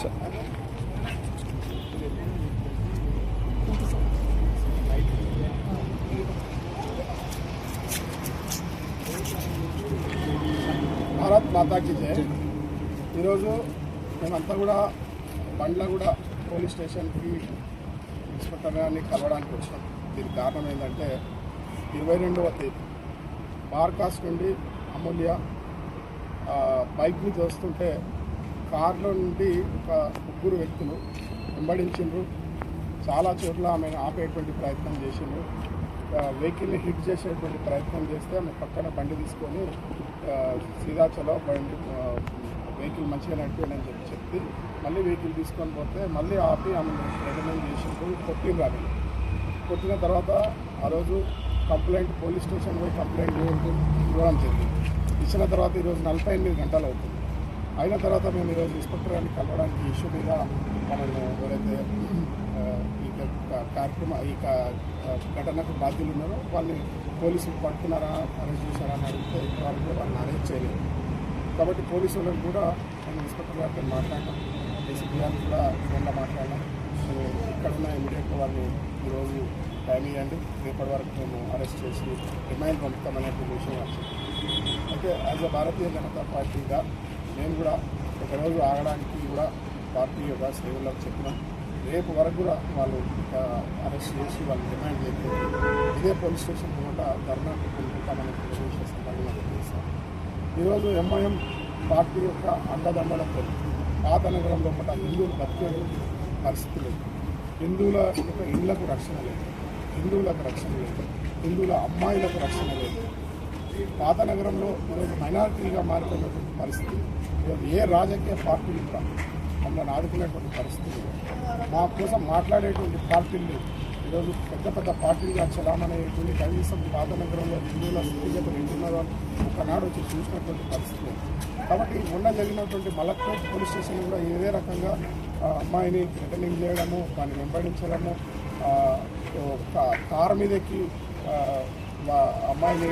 Sir Bharat మాతాకి జయ ఈరోజు మేమంతా కూడా బండ్ల కూడా పోలీస్ స్టేషన్కి ఇన్స్పెక్టర్ గారిని కలవడానికి వచ్చాం. దీనికి కారణం ఏంటంటే ఇరవై రెండవ తేదీ. మార్కాస్ నుండి అమూల్య బైక్ని చూస్తుంటే కార్లో నుండి ఒక ముగ్గురు వ్యక్తులు వెంబడించిండ్రు. చాలా చోట్ల ఆమెను ఆపేటువంటి ప్రయత్నం చేసిండ్రు. వెహికల్ని హిట్ చేసేటువంటి ప్రయత్నం చేస్తే ఆమె పక్కన బండి తీసుకొని ఆ, సీదా చలో బండి వెహికల్ మంచిగా నడిపోయిందని చెప్పి చెప్పి మళ్ళీ వెహికల్ తీసుకొని పోతే మళ్ళీ ఆపి ఆమె రికమెండ్ చేసిండ్రు. కొట్టిండ్రు ఆమె కొట్టిన తర్వాత ఆ రోజు కంప్లైంట్ పోలీస్ స్టేషన్ పోయి కంప్లైంట్ ఇవ్వడం జరిగింది. ఇచ్చిన తర్వాత ఈరోజు నలభై ఎనిమిది గంటలు అవుతుంది. అయిన తర్వాత మేము ఈరోజు ఇన్స్పెక్టర్ గారిని కలవడానికి ఇష్యూ మీద మనల్ని ఎవరైతే ఈ కార్యక్రమ ఈ ఘటనకు బాధ్యులు ఉన్నారో వాళ్ళని పోలీసులు పట్టుకున్నారా అరెస్ట్ చేశారా అని అడిగితే ఇంతవరకు వాళ్ళని అరెస్ట్ చేయలేదు. కాబట్టి పోలీసు వాళ్ళని కూడా నేను ఇన్స్పెక్టర్ గారితో మాట్లాడినాం డీసీపీ గారిని కూడా ఫోన్లో మాట్లాడినాం సో ఇక్కడ ఉన్న ఇమీడియట్గా వాళ్ళని ఈరోజు టైం ఇవ్వండి రేపటి వరకు మేము అరెస్ట్ చేసి రిమైండ్ పంపుతామనే విషయం. వచ్చింది అయితే యాజ్ అ భారతీయ జనతా పార్టీగా మేము కూడా ఒకరోజు ఆగడానికి కూడా పార్టీ యొక్క సేవలకు చెప్పినాం రేపు వరకు కూడా వాళ్ళు అరెస్ట్ చేసి వాళ్ళు డిమాండ్ చేయకపోతే ఇదే పోలీస్ స్టేషన్ కూడా ధర్నా పెట్టుకుంటామని విషయ సందర్భంగా తెలియజేస్తాం ఈరోజు ఎంఐఎం పార్టీ యొక్క అండదండలతో పాత నగరం లోపల హిందువులు బతికే పరిస్థితి లేదు. హిందువుల యొక్క ఇళ్ళకు రక్షణ లేదు. హిందువులకు రక్షణ లేదు. హిందువుల అమ్మాయిలకు రక్షణ లేదు. పాత నగరంలో ఈరోజు మైనారిటీగా మారిపోయినటువంటి పరిస్థితి. ఈరోజు ఏ రాజకీయ పార్టీలు కూడా మమ్మల్ని ఆదుకునేటువంటి పరిస్థితి. మా కోసం మాట్లాడేటువంటి పార్టీలు ఈరోజు పెద్ద పెద్ద పార్టీలుగా చలామణయ్యేటువంటి కనీసం పాత నగరంలో హిందువుల స్థితిగత ఏంటున్నారో ఒకనాడు వచ్చి చూసినటువంటి పరిస్థితి. కాబట్టి మొన్న జరిగినటువంటి మలక్పేట్ పోలీస్ స్టేషన్ కూడా ఏదే రకంగా అమ్మాయిని రిటర్నింగ్ చేయడము దాన్ని వెంబడించడము కారు మీద ఎక్కి మా అమ్మాయిని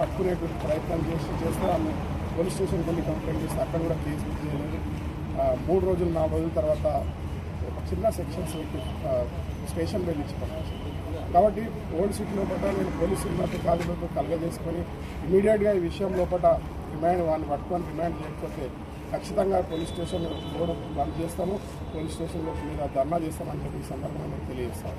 పట్టుకునేటువంటి ప్రయత్నం చేసి చేస్తే ఆమె పోలీస్ స్టేషన్కి వెళ్ళి కంప్లైంట్ చేస్తే అక్కడ కూడా కేసు బుక్ చేయలేదు. మూడు రోజులు నాలుగు రోజుల తర్వాత ఒక చిన్న సెక్షన్స్ స్టేషన్ వెళ్ళి ఇచ్చి కాబట్టి ఓల్డ్ సిటీ లోపల నేను పోలీసు ఉన్నతాధికారులతో కలగజేసుకొని ఇమీడియట్గా ఈ విషయం లోపల రిమాండ్ వాడిని పట్టుకొని రిమాండ్ చేయకపోతే ఖచ్చితంగా పోలీస్ స్టేషన్ బోర్డు బంద్ చేస్తాము. పోలీస్ స్టేషన్లో మీద ధర్నా చేస్తామని చెప్పి ఈ సందర్భంగా తెలియజేస్తాను.